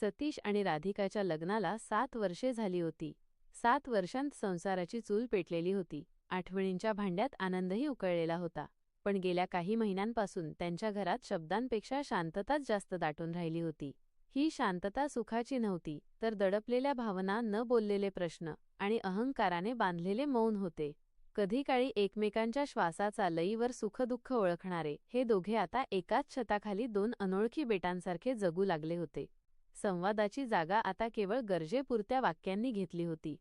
सतीश आणि राधिकाच्या लग्नाला सात वर्षे झाली होती. सात वर्षांत संसाराची चूल पेटलेली होती. आठवणींच्या भांड्यात आनंदही उकळलेला होता. पण गेल्या काही महिन्यांपासून त्यांच्या घरात शब्दांपेक्षा शांतताच जास्त दाटून राहिली होती. ही शांतता सुखाची नव्हती तर दडपलेल्या भावना न बोललेले प्रश्न आणि अहंकाराने बांधलेले मौन होते. कधी काळी एकमेकांच्या श्वासाचा लईवर सुखदुःख ओळखणारे हे दोघे आता एकाच छताखाली दोन अनोळखी बेटांसारखे जगू लागले होते. संवादाची जागा आता केवळ गरजेपुरत्या वाक्यांनी घेतली होती.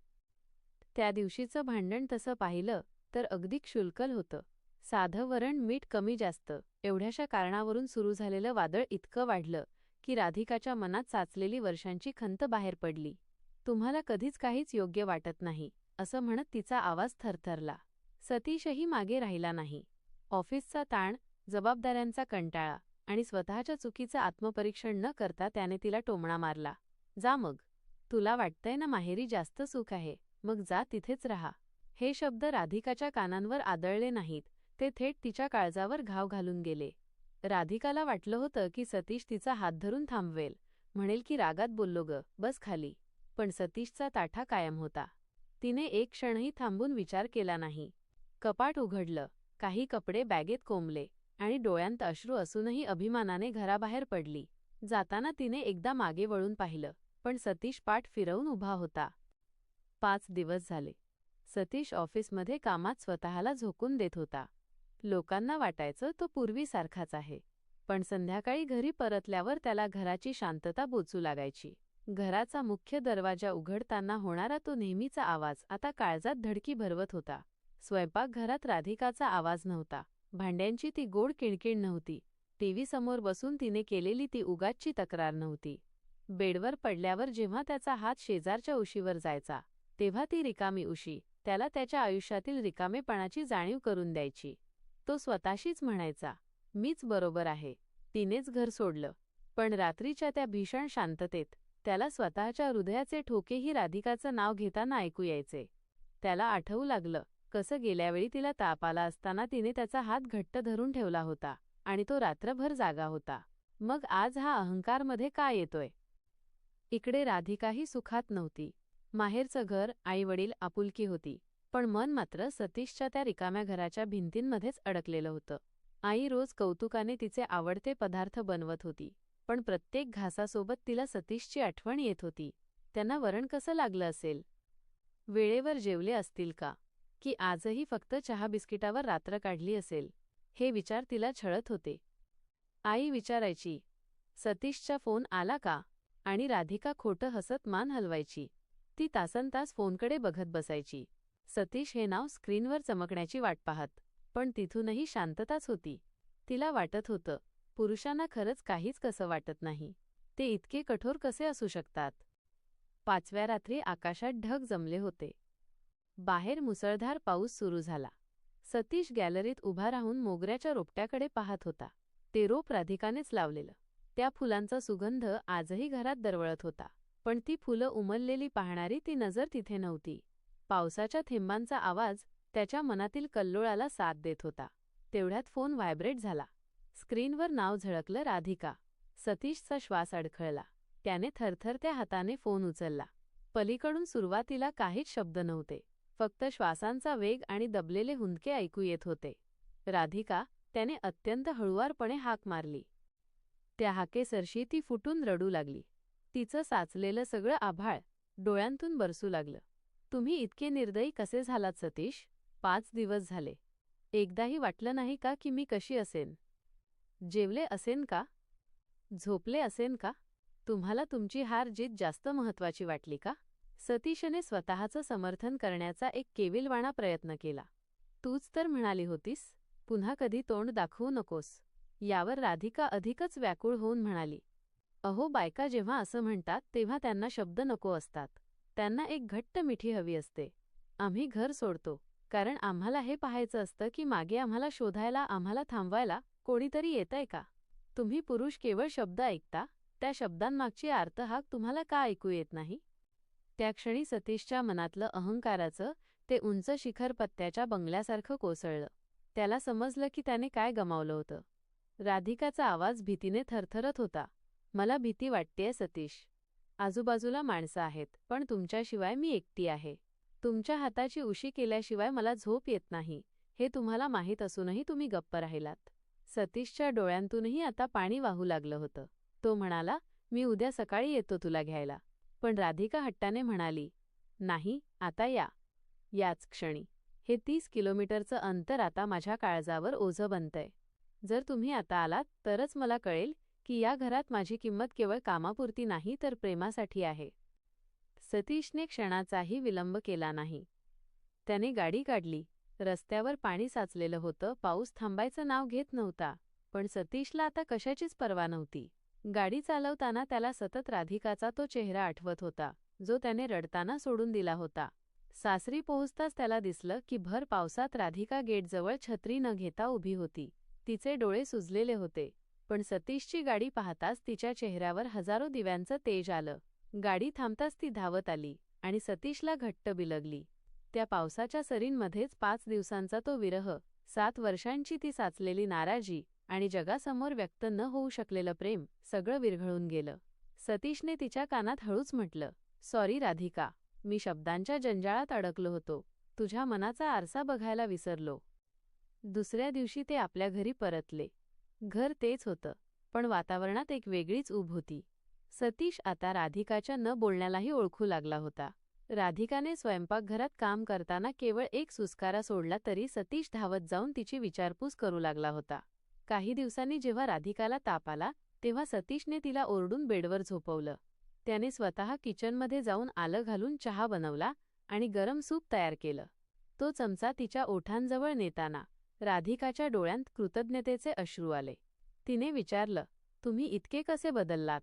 त्या दिवशीचं भांडण तसं पाहिलं तर अगदी क्षुल्कल होतं. साधं वरण मीठ कमी जास्त एवढ्याशा कारणावरून सुरू झालेलं वादळ इतकं वाढलं की राधिकाच्या मनात साचलेली वर्षांची खंत बाहेर पडली. तुम्हाला कधीच काहीच योग्य वाटत नाही असं म्हणत तिचा आवाज थरथरला. सतीशही मागे राहिला नाही. ऑफिसचा ताण जबाबदाऱ्यांचा कंटाळा आणि स्वतःच्या चुकीचं आत्मपरीक्षण न करता त्याने तिला टोमणा मारला. जा मग. तुला वाटतंय ना माहेरी जास्त सुख आहे. मग जा तिथेच राहा. हे शब्द राधिकाच्या कानांवर आदळले नाहीत. ते थेट तिच्या काळजावर घाव घालून गेले. राधिकाला वाटलं होतं की सतीश तिचा हात धरून थांबवेल. म्हणेल की रागात बोललो ग बस खाली. पण सतीशचा ताठा कायम होता. तिने एक क्षणही थांबून विचार केला नाही. कपाट उघडलं. काही कपडे बॅगेत कोंबले. आणि डोळ्यांत अश्रू असूनही अभिमानाने घराबाहेर पडली. जाताना तिने एकदा मागे वळून पाहिलं पण सतीश पाठ फिरवून उभा होता. पाच दिवस झाले. सतीश ऑफिसमध्ये कामात स्वतःला झोकून देत होता. लोकांना वाटायचं तो पूर्वीसारखाच आहे. पण संध्याकाळी घरी परतल्यावर त्याला घराची शांतता बोचू लागायची. घराचा मुख्य दरवाजा उघडताना होणारा तो नेहमीचा आवाज आता काळजात धडकी भरवत होता. स्वयंपाकघरात राधिकाचा आवाज नव्हता. भांड्यांची ती गोड किणकिण नव्हती. टीव्ही समोर बसून तिने केलेली ती उगाचची तक्रार नव्हती. बेडवर पडल्यावर जेव्हा त्याचा हात शेजारच्या उशीवर जायचा तेव्हा ती रिकामी उशी त्याला त्याच्या आयुष्यातील रिकामेपणाची जाणीव करून द्यायची. तो स्वतःशीच म्हणायचा मीच बरोबर आहे. तिनेच घर सोडलं. पण रात्रीच्या त्या भीषण शांततेत त्याला स्वतःच्या हृदयाचे ठोकेही राधिकाचं नाव घेताना ऐकू यायचे. त्याला आठवू लागलं कसं गेल्यावेळी तिला ताप आला असताना तिने त्याचा हात घट्ट धरून ठेवला होता आणि तो रात्रभर जागा होता. मग आज हा अहंकारमध्ये काय येतोय? इकडे राधिकाही सुखात नव्हती. माहेरचं घर आईवडील आपुलकी होती पण मन मात्र सतीशच्या त्या रिकाम्या घराच्या भिंतींमध्येच अडकलेलं होतं. आई रोज कौतुकाने तिचे आवडते पदार्थ बनवत होती पण प्रत्येक घासासोबत तिला सतीशची आठवण येत होती. त्यांना वरण कसं लागलं असेल? वेळेवर जेवले असतील का? की आजही फक्त चहा बिस्किटावर रात्र काढली असेल हे विचार तिला छळत होते. आई विचारायची सतीशचा फोन आला का? आणि राधिका खोटं हसत मान हलवायची. ती तासनतास फोनकडे बघत बसायची. सतीश हे नाव स्क्रीनवर चमकण्याची वाट पाहत पण तिथूनही शांतताच होती. तिला वाटत होतं पुरुषांना खरंच काहीच कसं वाटत नाही. ते इतके कठोर कसे असू शकतात? पाचव्या रात्री आकाशात ढग जमले होते. बाहेर मुसळधार पाऊस सुरू झाला. सतीश गॅलरीत उभा राहून मोगऱ्याच्या रोपट्याकडे पाहत होता. ते रोप राधिकानेच लावलेलं. त्या फुलांचा सुगंध आजही घरात दरवळत होता. पण ती फुलं उमललेली पाहणारी ती नजर तिथे नव्हती. पावसाच्या थेंबांचा आवाज त्याच्या मनातील कल्लोळाला साथ देत होता. तेवढ्यात फोन व्हायब्रेट झाला. स्क्रीनवर नाव झळकलं राधिका. सतीशचा श्वास अडखळला. त्याने थरथरत्या हाताने फोन उचलला. पलीकडून सुरुवातीला काहीच शब्द नव्हते. फक्त श्वासांचा वेग आणि दबलेले हुंदके ऐकू येत होते. राधिका त्याने अत्यंत हळुवारपणे हाक मारली. त्या हाकेसरशी ती फुटून रडू लागली. तिचं साचलेलं सगळं आभाळ डोळ्यांतून बरसू लागलं. तुम्ही इतके निर्दयी कसे झालात सतीश? पाच दिवस झाले. एकदाही वाटलं नाही का की मी कशी असेन? जेवले असेन का? झोपले असेन का? तुम्हाला तुमची हार जीत जास्त महत्वाची वाटली का? सतीशने स्वतःचं समर्थन करण्याचा एक केविलवाणा प्रयत्न केला. तूच तर म्हणाली होतीस पुन्हा कधी तोंड दाखवू नकोस. यावर राधिका अधिकच व्याकुळ होऊन म्हणाली. अहो बायका जेव्हा असं म्हणतात तेव्हा त्यांना शब्द नको असतात. त्यांना एक घट्ट मिठी हवी असते. आम्ही घर सोडतो. कारण आम्हाला हे पाहायचं असतं की मागे आम्हाला शोधायला आम्हाला थांबवायला कोणीतरी येतंय का? तुम्ही पुरुष केवळ शब्द ऐकता त्या शब्दांमागची आर्तहाक तुम्हाला का ऐकू येत नाही? त्याक्षणी सतीशच्या मनातलं अहंकाराचं ते उंच शिखर पत्त्याच्या बंगल्यासारखं कोसळलं. त्याला समजलं की त्याने काय गमावलं होतं. राधिकाचा आवाज भीतीने थरथरत होता. मला भीती वाटतेय सतीश. आजूबाजूला माणसं आहेत पण तुमच्याशिवाय मी एकटी आहे. तुमच्या हाताची उशी केल्याशिवाय मला झोप येत नाही. हे तुम्हाला माहीत असूनही तुम्ही गप्प राहिलात. सतीशच्या डोळ्यांतूनही आता पाणी वाहू लागलं होतं. तो म्हणाला मी उद्या सकाळी येतो तुला घ्यायला. पण राधिका हट्टाने म्हणाली नाही आता या. याच क्षणी. हे तीस किलोमीटरचं अंतर आता माझ्या काळजावर ओझं बनतंय. जर तुम्ही आता आलात तरच मला कळेल की या घरात माझी किंमत केवळ कामापुरती नाही तर प्रेमासाठी आहे. सतीशने क्षणाचाही विलंब केला नाही. त्याने गाडी काढली. रस्त्यावर पाणी साचलेलं होतं. पाऊस थांबायचं नाव घेत नव्हता. पण सतीशला आता कशाचीच पर्वा नव्हती. गाडी चालवताना त्याला सतत राधिकाचा तो चेहरा आठवत होता जो त्याने रडताना सोडून दिला होता. सासरी पोहोचताच त्याला दिसलं की भर पावसात राधिका गेटजवळ छत्री न घेता उभी होती. तिचे डोळे सुजलेले होते पण सतीशची गाडी पाहताच तिच्या चेहऱ्यावर हजारो दिव्यांचं तेज आलं. गाडी थांबताच ती धावत आली आणि सतीशला घट्ट बिलगली. त्या पावसाच्या सरींमध्येच पाच दिवसांचा तो विरह सात वर्षांची ती साचलेली नाराजी आणि जगासमोर व्यक्त न होऊ शकलेलं प्रेम सगळं विरघळून गेलं. सतीशने तिच्या कानात हळूच म्हटलं सॉरी राधिका. मी शब्दांच्या जंजाळात अडकलो होतो. तुझ्या मनाचा आरसा बघायला विसरलो. दुसऱ्या दिवशी ते आपल्या घरी परतले. घर तेच होतं पण वातावरणात एक वेगळीच ऊब होती. सतीश आता राधिकाच्या न बोलण्यालाही ओळखू लागला होता. राधिकाने स्वयंपाकघरात काम करताना केवळ एक सुस्कारा सोडला तरी सतीश धावत जाऊन तिची विचारपूस करू लागला होता. काही दिवसांनी जेव्हा राधिकाला ताप आला तेव्हा सतीशने तिला ओरडून बेडवर झोपवलं. त्याने स्वतः किचनमध्ये जाऊन आलं घालून चहा बनवला आणि गरम सूप तयार केलं. तो चमचा तिच्या ओठांजवळ नेताना राधिकाच्या डोळ्यांत कृतज्ञतेचे अश्रू आले. तिने विचारलं तुम्ही इतके कसे बदललात?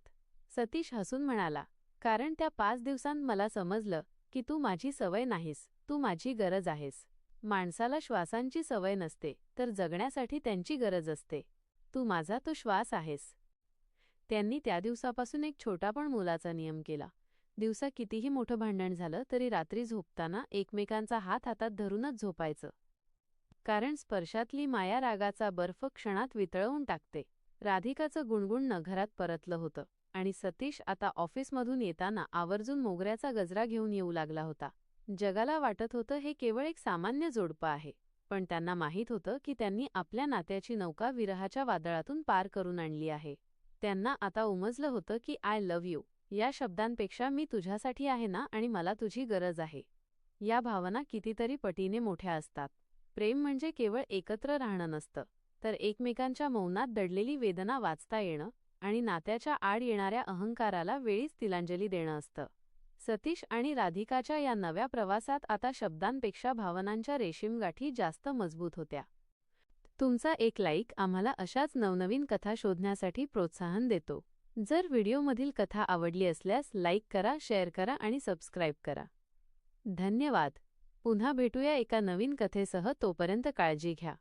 सतीश हसून म्हणाला कारण त्या पाच दिवसांत मला समजलं की तू माझी सवय नाहीस तू माझी गरज आहेस. माणसाला श्वासांची सवय नसते तर जगण्यासाठी त्यांची गरज असते. तू माझा तो श्वास आहेस. त्यांनी त्या दिवसापासून एक छोटा पण मुलाचा नियम केला. दिवसा कितीही मोठं भांडण झालं तरी रात्री झोपताना एकमेकांचा हात हातात धरूनच झोपायचं. कारण स्पर्शातली माया रागाचा बर्फ क्षणात वितळवून टाकते. राधिकाचं गुणगुणणं घरात परतलं होतं. आणि सतीश आता ऑफिसमधून येताना आवर्जून मोगऱ्याचा गजरा घेऊन येऊ लागला होता. जगाला वाटत होतं हे केवळ एक सामान्य जोडपं आहे पण त्यांना माहीत होतं की त्यांनी आपल्या नात्याची नौका विरहाच्या वादळातून पार करून आणली आहे. त्यांना आता उमजलं होतं की आय लव्ह यू या शब्दांपेक्षा मी तुझ्यासाठी आहे ना आणि मला तुझी गरज आहे. या भावना कितीतरी पटीने मोठ्या असतात. प्रेम म्हणजे केवळ एकत्र राहणं नसतं तर एकमेकांच्या मौनात दडलेली वेदना वाचता येणं आणि नात्याच्या आड येणाऱ्या अहंकाराला वेळीच तिलांजली देणं असतं. सतीश आणि राधिकाच्या या नव्या प्रवासात आता शब्दांपेक्षा भावनांच्या रेशीमगाठी जास्त मजबूत होत्या. तुमचा एक लाईक आम्हाला अशाच नवनवीन कथा शोधण्यासाठी प्रोत्साहन देतो. जर व्हिडिओमधील कथा आवडली असल्यास लाईक करा शेअर करा आणि सबस्क्राईब करा. धन्यवाद. पुन्हा भेटूया एका नवीन कथेसह तोपर्यंत काळजी घ्या.